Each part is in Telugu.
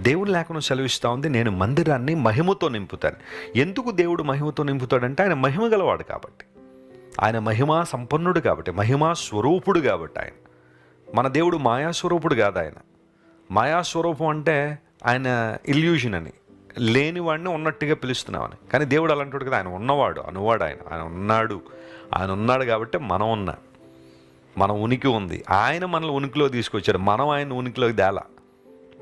దేవుడు లేకుండా సెలవిస్తూ ఉంది నేను మందిరాన్ని మహిమతో నింపుతాను. ఎందుకు దేవుడు మహిమతో నింపుతాడంటే ఆయన మహిమ గలవాడు కాబట్టి. ఆయన మహిమా సంపన్నుడు కాబట్టి మహిమా స్వరూపుడు కాబట్టి ఆయన. మన దేవుడు మాయాస్వరూపుడు కాదు ఆయన. మాయాస్వరూపం అంటే ఆయన ఇల్యూషన్ అని. లేనివాడిని ఉన్నట్టుగా పిలుస్తున్నామని. కానీ దేవుడు అలాంటి కదా ఆయన ఉన్నవాడు అనువాడు ఆయన. ఆయన ఉన్నాడు. ఆయన ఉన్నాడు కాబట్టి మనం ఉన్నాం. మన ఉనికి ఉంది. ఆయన మనల్ని ఉనికిలో తీసుకొచ్చాడు. మనం ఆయన ఉనికిలోకి దేలా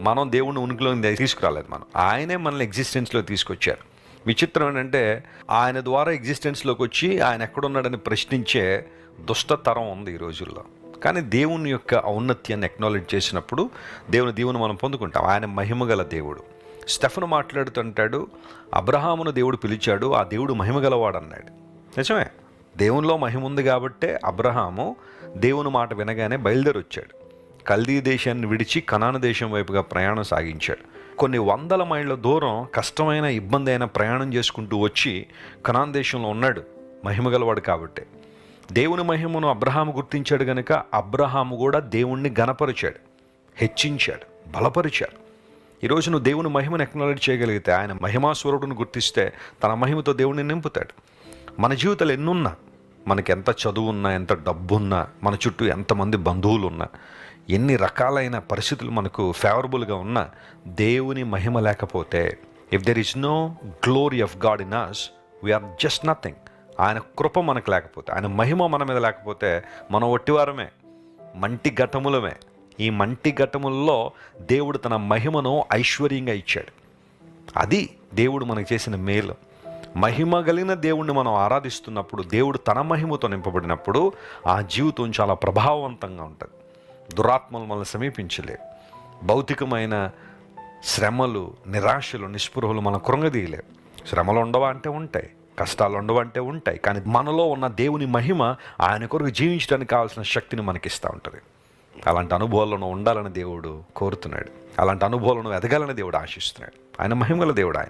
మనం దేవుడిని ఉనికిలోకి తీసుకురాలేదు మనం. ఆయనే మనల్ని ఎగ్జిస్టెన్స్లో తీసుకొచ్చారు. విచిత్రం ఏంటంటే ఆయన ద్వారా ఎగ్జిస్టెన్స్లోకి వచ్చి ఆయన ఎక్కడున్నాడని ప్రశ్నించే దుష్టతరం ఉంది ఈ రోజుల్లో. కానీ దేవుని యొక్క ఔన్నత్యాన్ని ఎక్నాలెడ్జ్ చేసినప్పుడు దేవుని దేవుని మనం పొందుకుంటాం. ఆయన మహిమగల దేవుడు. స్టెఫను మాట్లాడుతుంటాడు అబ్రహామును దేవుడు పిలిచాడు ఆ దేవుడు మహిమగలవాడు అన్నాడు. నిజమే? దేవునిలో మహిమ ఉంది కాబట్టే అబ్రహాము దేవుని మాట వినగానే బయలుదేరొచ్చాడు. కల్దీ దేశాన్ని విడిచి కనాను దేశం వైపుగా ప్రయాణం సాగించాడు. కొన్ని వందల మైళ్ళ దూరం కష్టమైన ఇబ్బంది అయిన ప్రయాణం చేసుకుంటూ వచ్చి కనాన్ దేశంలో ఉన్నాడు. మహిమగలవాడు కాబట్టి. దేవుని మహిమను అబ్రహాము గుర్తించాడు గనుక అబ్రహాము కూడా దేవుణ్ణి గనపరిచాడు హెచ్చించాడు బలపరిచాడు. ఈరోజు నువ్వు దేవుని మహిమను ఎక్నాలెడ్జ్ చేయగలిగితే ఆయన మహిమాస్వరుడును గుర్తిస్తే తన మహిమతో దేవుణ్ణి నింపుతాడు. మన జీవితాలు ఎన్నున్నా? మనకి ఎంత చదువు ఉన్నా ఎంత డబ్బు ఉన్నా మన చుట్టూ ఎంతమంది బంధువులు ఉన్నా ఎన్ని రకాలైన పరిస్థితులు మనకు ఫేవరబుల్గా ఉన్నా దేవుని మహిమ లేకపోతే if there is no glory of God in us we are just nothing ఆయన కృప మనకు లేకపోతే ఆయన మహిమ మన మీద లేకపోతే మనం ఒట్టివారమే మంటి ఘటములమే. ఈ మంటి ఘటముల్లో దేవుడు తన మహిమను ఐశ్వర్యంగా ఇచ్చాడు. అది దేవుడు మనకు చేసిన మేలు. మహిమ కలిగిన దేవుణ్ణి మనం ఆరాధిస్తున్నప్పుడు దేవుడు తన మహిమతో నింపబడినప్పుడు ఆ జీవితం చాలా ప్రభావవంతంగా ఉంటుంది. దురాత్మలు మనల్ని సమీపించలేవు భౌతికమైన శ్రమలు నిరాశలు నిస్పృహలు మనం కృంగదీయలేవు శ్రమలు ఉండవా అంటే ఉంటాయి. కష్టాలు ఉండవా అంటే ఉంటాయి. కానీ మనలో ఉన్న దేవుని మహిమ ఆయన కొరకు జీవించడానికి కావాల్సిన శక్తిని మనకిస్తూ ఉంటుంది. అలాంటి అనుభవాలను ఉండాలని దేవుడు కోరుతున్నాడు. అలాంటి అనుభవాలను ఎదగాలని దేవుడు ఆశిస్తున్నాడు. ఆయన మహిమల దేవుడు ఆయన.